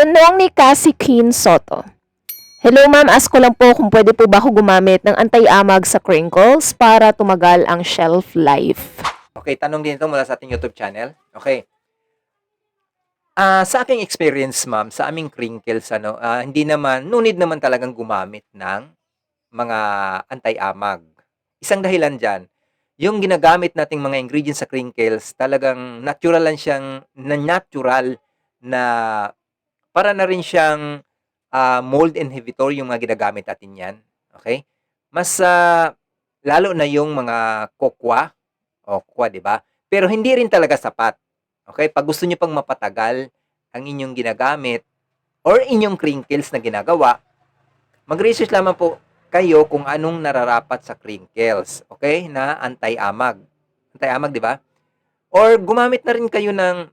Tanong ni Cassie Queen Soto. Hello ma'am, ask ko lang po kung pwede po ba ako gumamit ng anti-amag sa crinkles para tumagal ang shelf life. Okay, tanong din ito mula sa ating YouTube channel. Okay. Ah, sa aking experience, ma'am, sa aming crinkles, ano, ah, hindi naman, no need naman talagang gumamit ng mga anti-amag. Isang dahilan dyan, yung ginagamit nating mga ingredients sa crinkles, talagang natural lang siyang, na natural na para na rin siyang ah, mold inhibitor yung mga ginagamit natin yan. Okay? Mas ah, lalo na yung mga kokwa, o kokwa, di ba? Pero hindi rin talaga sapat. Okay? Pag gusto niyo pang mapatagal ang inyong ginagamit or inyong crinkles na ginagawa, mag-research lamang po kayo kung anong nararapat sa crinkles. Okay? Na anti-amag. Anti-amag, di ba? Or gumamit na rin kayo ng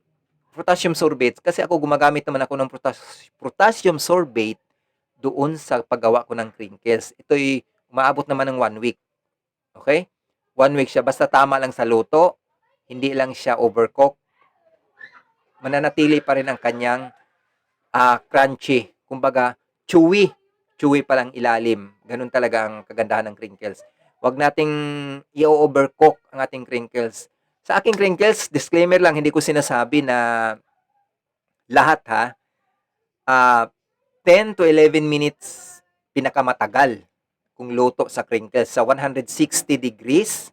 potassium sorbate kasi ako gumagamit naman ako ng potas- potassium sorbate doon sa paggawa ko ng crinkles. Ito'y umaabot naman ng one week. Okay? One week siya. Basta tama lang sa luto. Hindi lang siya overcook. Mananatili pa rin ang kanyang ah, crunchy. Kumbaga, chewy. Chewy pa lang ilalim. Ganun talaga ang kagandahan ng crinkles. Huwag nating i-overcook ang ating crinkles. Sa aking crinkles, disclaimer lang, hindi ko sinasabi na lahat ha. Ah, 10 to 11 minutes pinakamatagal kung luto sa crinkles sa 160 degrees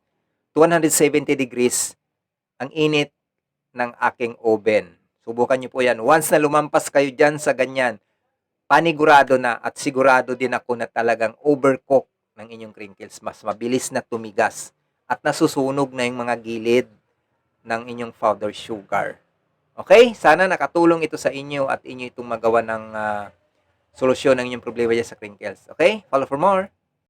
to 170 degrees ang init ng aking oven. Subukan niyo po yan. Once na lumampas kayo dyan sa ganyan, panigurado na at sigurado din ako na talagang overcook ng inyong crinkles. Mas mabilis na tumigas at nasusunog na yung mga gilid ng inyong powder sugar. Okay? Sana nakatulong ito sa inyo at inyo itong magawa ng ah, solusyon ng inyong problema dyan sa crinkles. Okay? Follow for more.